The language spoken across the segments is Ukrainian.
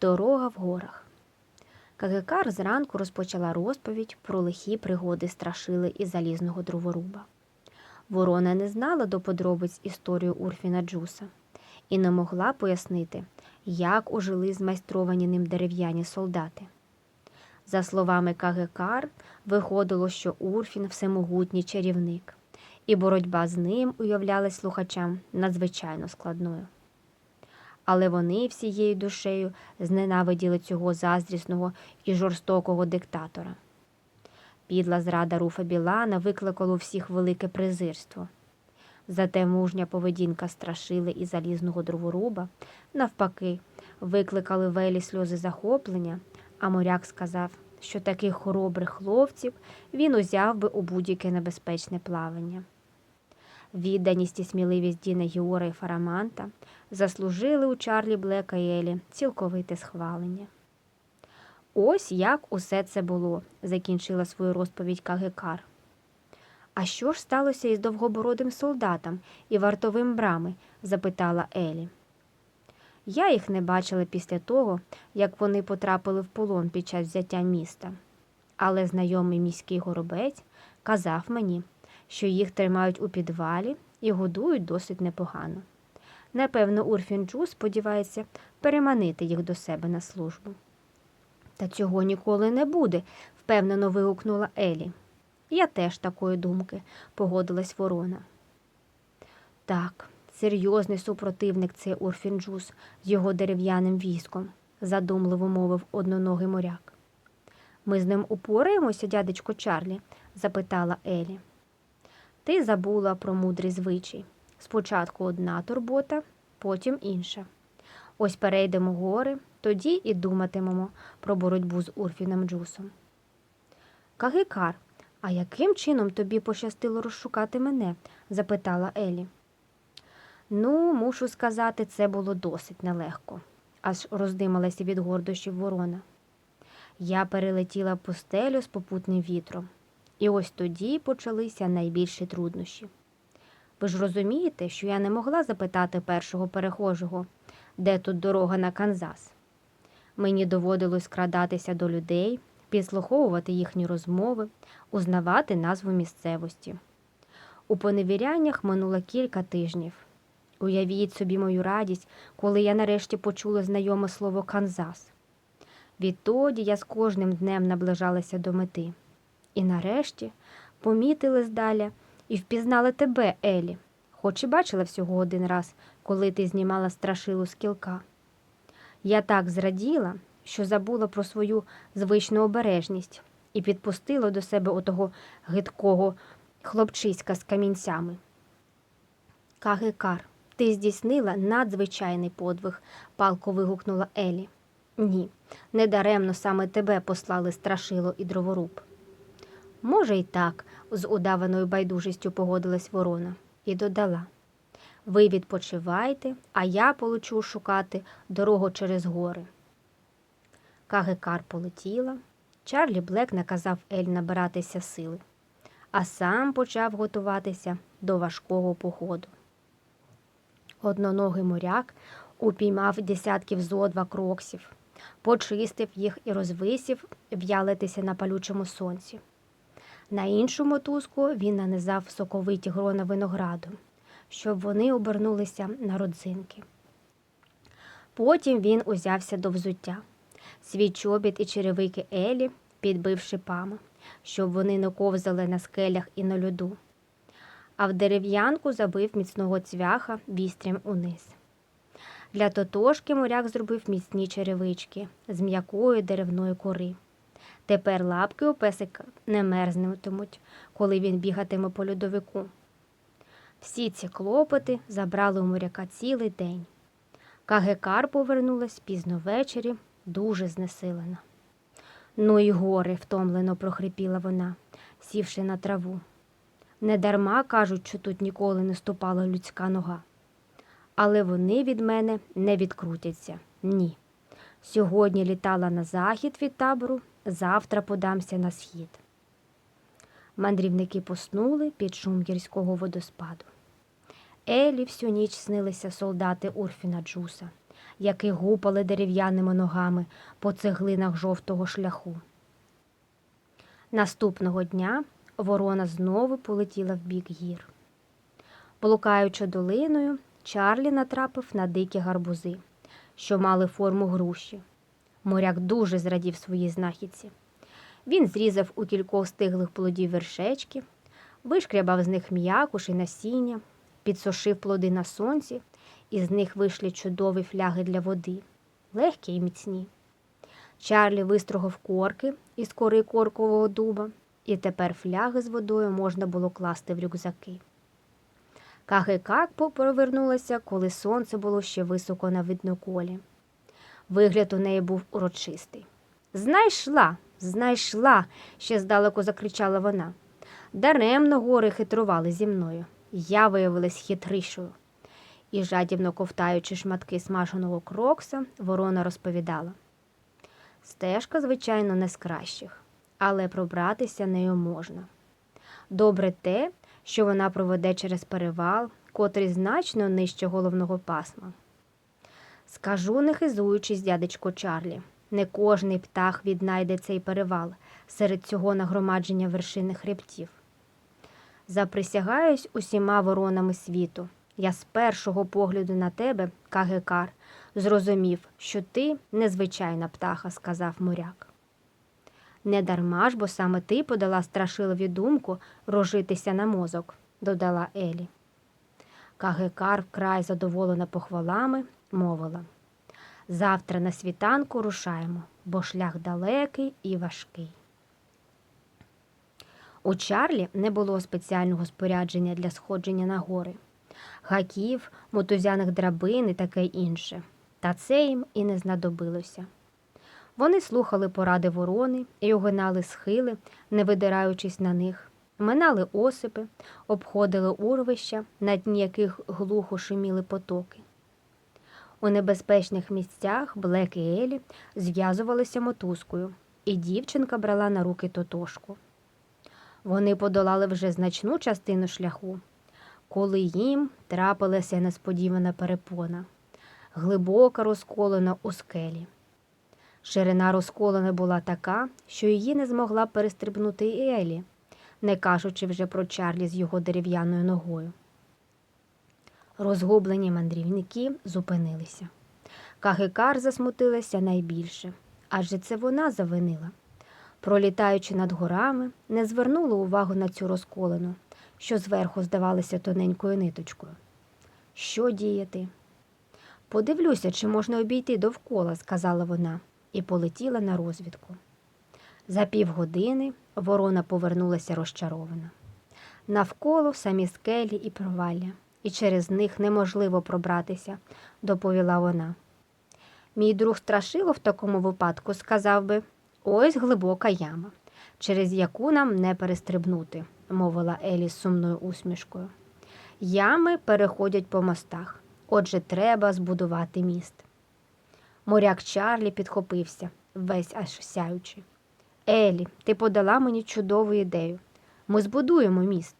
Дорога в горах. Кагекар зранку розпочала розповідь про лихі пригоди страшили і залізного дроворуба. Ворона не знала до подробиць історію Урфіна Джуса і не могла пояснити, як ожили змайстровані ним дерев'яні солдати. За словами Кагекар, виходило, що Урфін всемогутній чарівник, і боротьба з ним уявлялась слухачам надзвичайно складною. Але вони всією душею зненавиділи цього заздрісного і жорстокого диктатора. Підла зрада Руфа Білана викликала у всіх велике презирство. Зате мужня поведінка страшили і залізного дроворуба, навпаки, викликали велі сльози захоплення, а моряк сказав, що таких хоробрих хлопців він узяв би у будь-яке небезпечне плавання. Відданість і сміливість Діна Геора і Фараманта заслужили у Чарлі Блека і Елі цілковите схвалення. Ось як усе це було, закінчила свою розповідь Кагекар. А що ж сталося із довгобородим солдатом і вартовим брами? запитала Елі. Я їх не бачила після того, як вони потрапили в полон під час взяття міста. Але знайомий міський горобець казав мені, що їх тримають у підвалі і годують досить непогано. Напевно, Урфін Джу сподівається переманити їх до себе на службу. Та цього ніколи не буде, впевнено вигукнула Елі. Я теж такої думки, погодилась ворона. Так, серйозний супротивник цей Урфін Джус з його дерев'яним військом, задумливо мовив одноногий моряк. Ми з ним упораємося, дядечко Чарлі? запитала Елі. Ти забула про мудрий звичай. Спочатку одна турбота, потім інша. Ось перейдемо гори, тоді і думатимемо про боротьбу з Урфіном Джусом. Кагикар, а яким чином тобі пощастило розшукати мене? запитала Елі. Ну, мушу сказати, це було досить нелегко, аж роздималася від гордощів ворона. Я перелетіла пустелю з попутним вітром. І ось тоді почалися найбільші труднощі. Ви ж розумієте, що я не могла запитати першого перехожого, де тут дорога на Канзас. Мені доводилось скрадатися до людей, підслуховувати їхні розмови, узнавати назву місцевості. У поневіряннях минуло кілька тижнів. Уявіть собі мою радість, коли я нарешті почула знайоме слово Канзас. Відтоді я з кожним днем наближалася до мети. І нарешті помітили здаля і впізнали тебе, Елі, хоч і бачила всього один раз, коли ти знімала страшилу з кілка. Я так зраділа, що забула про свою звичну обережність і підпустила до себе отого гидкого хлопчиська з камінцями. Кагекар, ти здійснила надзвичайний подвиг, палко вигукнула Елі. Ні, недаремно саме тебе послали страшило і дроворуб. Може, й так, з удаваною байдужістю погодилась ворона і додала. Ви відпочивайте, а я полечу шукати дорогу через гори. Кагекар полетіла. Чарлі Блек наказав Ель набиратися сили, а сам почав готуватися до важкого походу. Одноногий моряк упіймав десятків зо два кроксів, почистив їх і розвисів в'ялитися на палючому сонці. На іншу мотузку він нанизав соковиті грона винограду, щоб вони обернулися на родзинки. Потім він узявся до взуття, свій чобіт і черевики Елі підбив шипами, щоб вони не ковзали на скелях і на льоду, а в дерев'янку забив міцного цвяха вістрям униз. Для тотошки моряк зробив міцні черевички з м'якої деревної кори. Тепер лапки у песика не мерзнутимуть, коли він бігатиме по льодовику. Всі ці клопоти забрали у моряка цілий день. Кагекар повернулась пізно ввечері, дуже знесилена. Ну і гори, втомлено прохрипіла вона, сівши на траву. Недарма кажуть, що тут ніколи не ступала людська нога. Але вони від мене не відкрутяться. Ні. Сьогодні літала на захід від табору, завтра подамся на схід. Мандрівники поснули під шум гірського водоспаду. Елі всю ніч снилися солдати Урфіна Джуса, які гупали дерев'яними ногами по цеглинах жовтого шляху. Наступного дня ворона знову полетіла в бік гір. Блукаючи долиною, Чарлі натрапив на дикі гарбузи, що мали форму груші. Моряк дуже зрадів своїй знахідці. Він зрізав у кількох стиглих плодів вершечки, вишкрябав з них м'якуш і насіння, підсушив плоди на сонці, і з них вийшли чудові фляги для води, легкі і міцні. Чарлі вистрогав корки із кори коркового дуба, і тепер фляги з водою можна було класти в рюкзаки. Кахикак повернулася, коли сонце було ще високо на видноколі. Вигляд у неї був урочистий. Знайшла, знайшла, ще здалеку закричала вона. Даремно гори хитрували зі мною. Я виявилась хитрішою. І, жадібно ковтаючи шматки смаженого крокса, ворона розповідала. Стежка, звичайно, не з кращих, але пробратися нею можна. Добре те, що вона проведе через перевал, котрий значно нижче головного пасма. Скажу, не хизуючись, дядечко Чарлі, не кожний птах віднайде цей перевал серед цього нагромадження вершини хребтів. Заприсягаюсь усіма воронами світу. Я з першого погляду на тебе, Кагекар, зрозумів, що ти незвичайна птаха, сказав моряк. Не дарма ж, бо саме ти подала страшилові думку рожитися на мозок, додала Елі. Кагекар, вкрай задоволена похвалами, мовила. Завтра на світанку рушаємо, бо шлях далекий і важкий. У Чарлі не було спеціального спорядження для сходження на гори, гаків, мотузяних драбин і таке інше. Та це їм і не знадобилося. Вони слухали поради ворони і огинали схили, не видираючись на них, минали осипи, обходили урвища, на дні яких глухо шуміли потоки. У небезпечних місцях Блек і Елі зв'язувалися мотузкою, і дівчинка брала на руки тотошку. Вони подолали вже значну частину шляху, коли їм трапилася несподівана перепона, глибока розколена у скелі. Ширина розколена була така, що її не змогла перестрибнути і Елі, не кажучи вже про Чарлі з його дерев'яною ногою. Розгублені мандрівники зупинилися. Кагикар засмутилася найбільше, адже це вона завинила. Пролітаючи над горами, не звернула увагу на цю розколену, що зверху здавалася тоненькою ниточкою. Що діяти? Подивлюся, чи можна обійти довкола, сказала вона, і полетіла на розвідку. За півгодини ворона повернулася розчарована. Навколо самі скелі і провалля, і через них неможливо пробратися, доповіла вона. Мій друг страшило в такому випадку сказав би ось глибока яма, через яку нам не перестрибнути, мовила Елі з сумною усмішкою. Ями переходять по мостах, отже, треба збудувати міст. Моряк Чарлі підхопився, весь аж сяючи. Елі, ти подала мені чудову ідею. Ми збудуємо міст.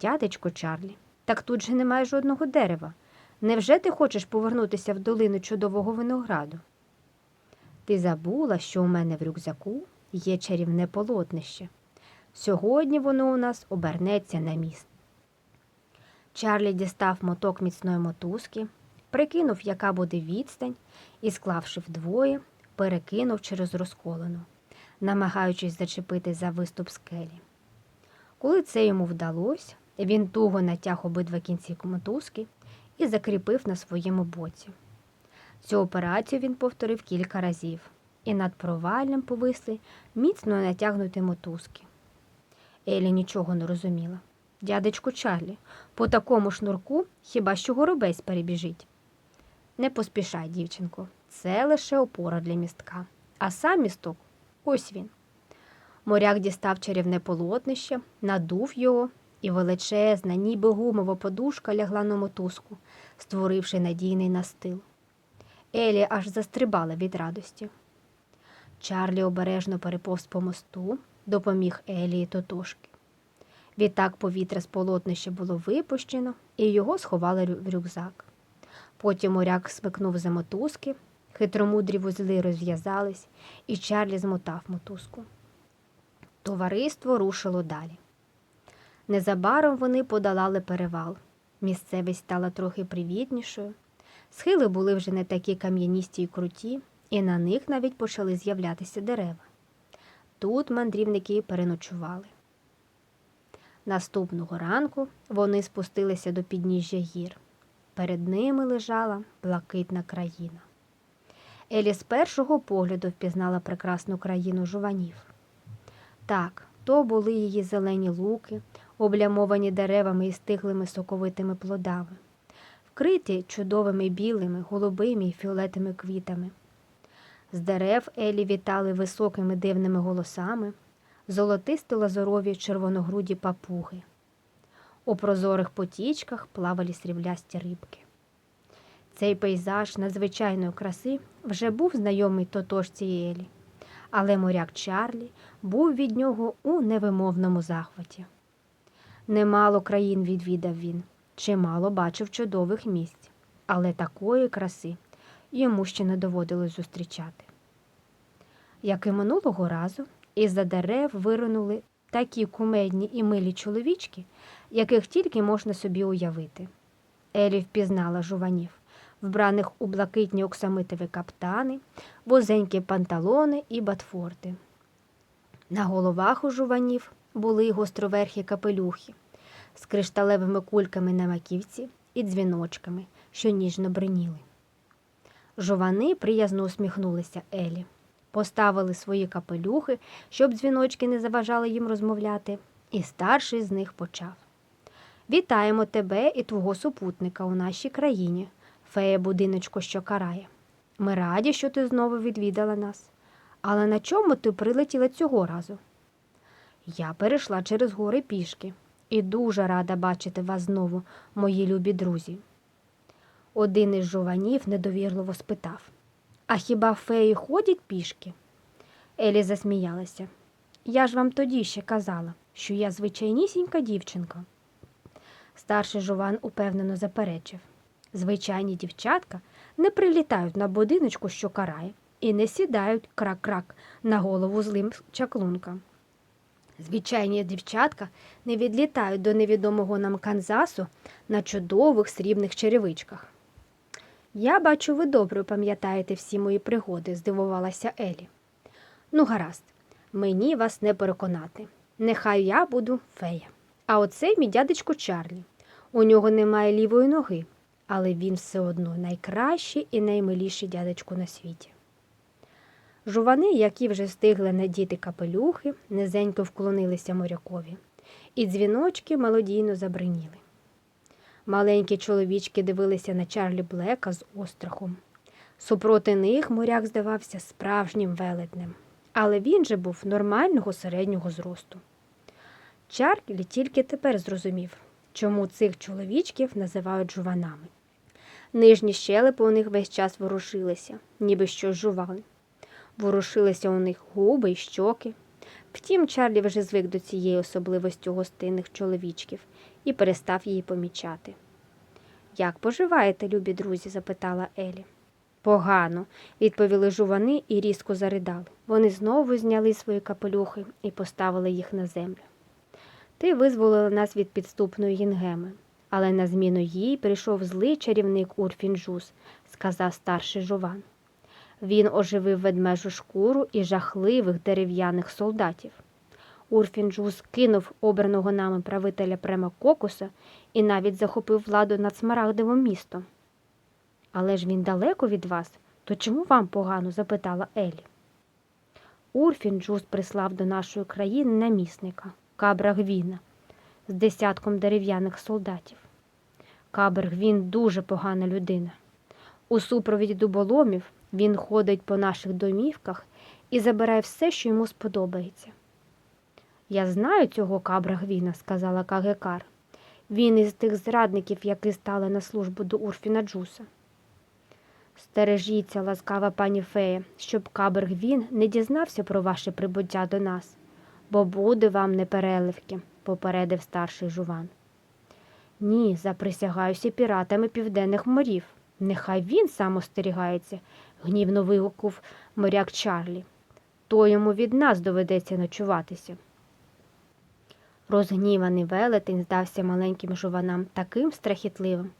Дядечко Чарлі, так тут же немає жодного дерева. Невже ти хочеш повернутися в долину чудового винограду? Ти забула, що у мене в рюкзаку є чарівне полотнище. Сьогодні воно у нас обернеться на міст. Чарлі дістав моток міцної мотузки, прикинув, яка буде відстань, і, склавши вдвоє, перекинув через розколену, намагаючись зачепити за виступ скелі. Коли це йому вдалося, він туго натяг обидва кінці мотузки і закріпив на своєму боці. Цю операцію він повторив кілька разів, і над проваллям повисли міцно натягнуті мотузки. Елі нічого не розуміла. Дядечко Чарлі, по такому шнурку хіба що горобець перебіжить. Не поспішай, дівчинко, це лише опора для містка. А сам місток ось він. Моряк дістав чарівне полотнище, надув його, і величезна, ніби гумова подушка лягла на мотузку, створивши надійний настил. Елі аж застрибала від радості. Чарлі обережно переповз по мосту, допоміг Елі і Тотошки. Відтак повітря з полотнища було випущено, і його сховали в рюкзак. Потім моряк смикнув за мотузки, хитромудрі вузли розв'язались, і Чарлі змотав мотузку. Товариство рушило далі. Незабаром вони подолали перевал. Місцевість стала трохи привітнішою. Схили були вже не такі кам'яністі й круті, і на них навіть почали з'являтися дерева. Тут мандрівники переночували. Наступного ранку вони спустилися до підніжжя гір. Перед ними лежала блакитна країна. Елі з першого погляду впізнала прекрасну країну жуванів. Так, то були її зелені луки, облямовані деревами і стиглими соковитими плодами, вкриті чудовими білими, голубими і фіолетовими квітами. З дерев Елі вітали високими дивними голосами, золотисто лазорові червоногруді папуги. У прозорих потічках плавали сріблясті рибки. Цей пейзаж надзвичайної краси вже був знайомий тотожці Елі, але моряк Чарлі був від нього у невимовному захваті. Немало країн відвідав він, чимало бачив чудових місць, але такої краси йому ще не доводилось зустрічати. Як і минулого разу, із-за дерев виринули такі кумедні і милі чоловічки, яких тільки можна собі уявити. Елі впізнала жуванів, вбраних у блакитні оксамитові каптани, вузенькі панталони і батфорти. На головах у жуванів були гостроверхі капелюхи з кришталевими кульками на маківці і дзвіночками, що ніжно бриніли. Жовани приязно усміхнулися Елі, поставили свої капелюхи, щоб дзвіночки не заважали їм розмовляти, і старший з них почав. Вітаємо тебе і твого супутника у нашій країні, фея будиночко, що карає. Ми раді, що ти знову відвідала нас. Але на чому ти прилетіла цього разу? Я перейшла через гори пішки і дуже рада бачити вас знову, мої любі друзі. Один із жуванів недовірливо спитав А хіба феї ходять пішки? Елі засміялася. Я ж вам тоді ще казала, що я звичайнісінька дівчинка. Старший жуван упевнено заперечив звичайні дівчатка не прилітають на будиночку, що карає, і не сідають крак-крак на голову злим чаклункам. Звичайні дівчатка не відлітають до невідомого нам Канзасу на чудових срібних черевичках. Я бачу, ви добре пам'ятаєте всі мої пригоди, здивувалася Елі. Ну, гаразд, мені вас не переконати. Нехай я буду фея. А оце мій дядечко Чарлі. У нього немає лівої ноги, але він все одно найкращий і наймиліший дядечко на світі. Жувани, які вже встигли надіти капелюхи, низенько вклонилися морякові, і дзвіночки мелодійно забриніли. Маленькі чоловічки дивилися на Чарлі Блека з острахом. Супроти них моряк здавався справжнім велетнем, але він же був нормального середнього зросту. Чарлі тільки тепер зрозумів, чому цих чоловічків називають жуванами. Нижні щелепи у них весь час ворушилися, ніби щось жували. Ворушилися у них губи й щоки. Втім, Чарлі вже звик до цієї особливості гостинних чоловічків і перестав її помічати. Як поживаєте, любі друзі? запитала Елі. Погано, відповіли жувани і різко заридали. Вони знову зняли свої капелюхи і поставили їх на землю. Ти визволила нас від підступної гінгеми, але на зміну їй прийшов злий чарівник Урфінджус, сказав старший жуван. Він оживив ведмежу шкуру і жахливих дерев'яних солдатів. Урфінджус кинув обраного нами правителя према Кокуса і навіть захопив владу над Смарагдовим містом. Але ж він далеко від вас, то чому вам погано? запитала Елі. Урфінджус прислав до нашої країни намісника Кабра Гвіна з десятком дерев'яних солдатів. Кабр Гвін дуже погана людина. У супровіді дуболомів він ходить по наших домівках і забирає все, що йому сподобається. Я знаю цього кабра Гвіна, сказала Кагекар. Він із тих зрадників, які стали на службу до Урфіна Джуса. Стережіться, ласкава пані фея, щоб кабр Гвін не дізнався про ваше прибуття до нас, бо буде вам непереливки, попередив старший жуван. Ні, заприсягаюся піратами південних морів, Нехай він сам остерігається, гнівно вигукнув моряк Чарлі. То йому від нас доведеться ночуватися. Розгніваний велетень здався маленьким жуванам таким страхітливим,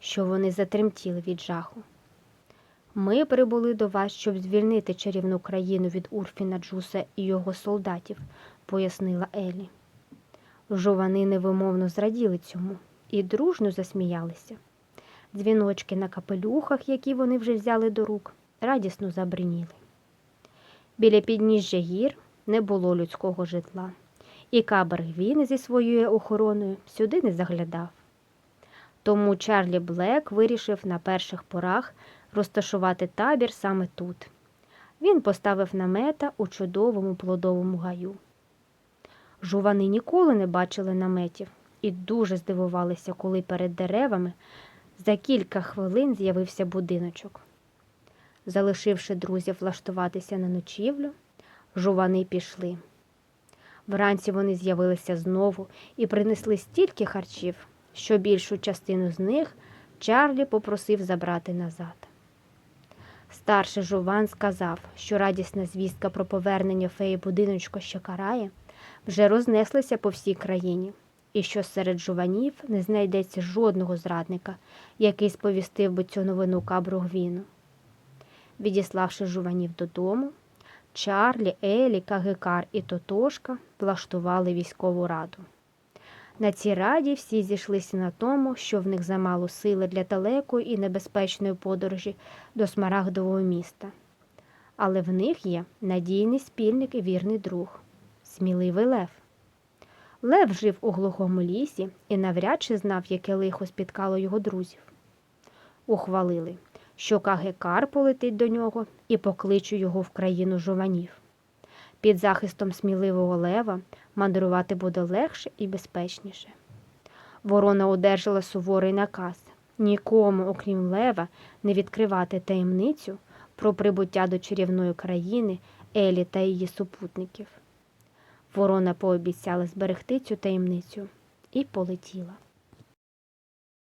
що вони затремтіли від жаху. Ми прибули до вас, щоб звільнити чарівну країну від Урфіна Джуса і його солдатів, пояснила Елі. Жувани невимовно зраділи цьому і дружно засміялися. Дзвіночки на капелюхах, які вони вже взяли до рук, радісно забриніли. Біля підніжжя гір не було людського житла, і Кабергвін зі своєю охороною сюди не заглядав. Тому Чарлі Блек вирішив на перших порах розташувати табір саме тут. Він поставив намета у чудовому плодовому гаю. Жувани ніколи не бачили наметів і дуже здивувалися, коли перед деревами за кілька хвилин з'явився будиночок. Залишивши друзів влаштуватися на ночівлю, жувани пішли. Вранці вони з'явилися знову і принесли стільки харчів, що більшу частину з них Чарлі попросив забрати назад. Старший жуван сказав, що радісна звістка про повернення феї будиночка, що карає, вже рознеслася по всій країні, і що серед жуванів не знайдеться жодного зрадника, який сповістив би цю новину кабру Гвіну. Відіславши жуванів додому, Чарлі, Елі, Кагикар і Тотошка влаштували військову раду. На цій раді всі зійшлися на тому, що в них замало сили для далекої і небезпечної подорожі до Смарагдового міста. Але в них є надійний спільник і вірний друг сміливий Лев. Лев жив у глухому лісі і навряд чи знав, яке лихо спіткало його друзів. Ухвалили, що Кагекар полетить до нього і покличе його в країну жуванів. Під захистом сміливого лева мандрувати буде легше і безпечніше. Ворона одержала суворий наказ нікому, окрім лева, не відкривати таємницю про прибуття до чарівної країни Елі та її супутників. Ворона пообіцяла зберегти цю таємницю і полетіла.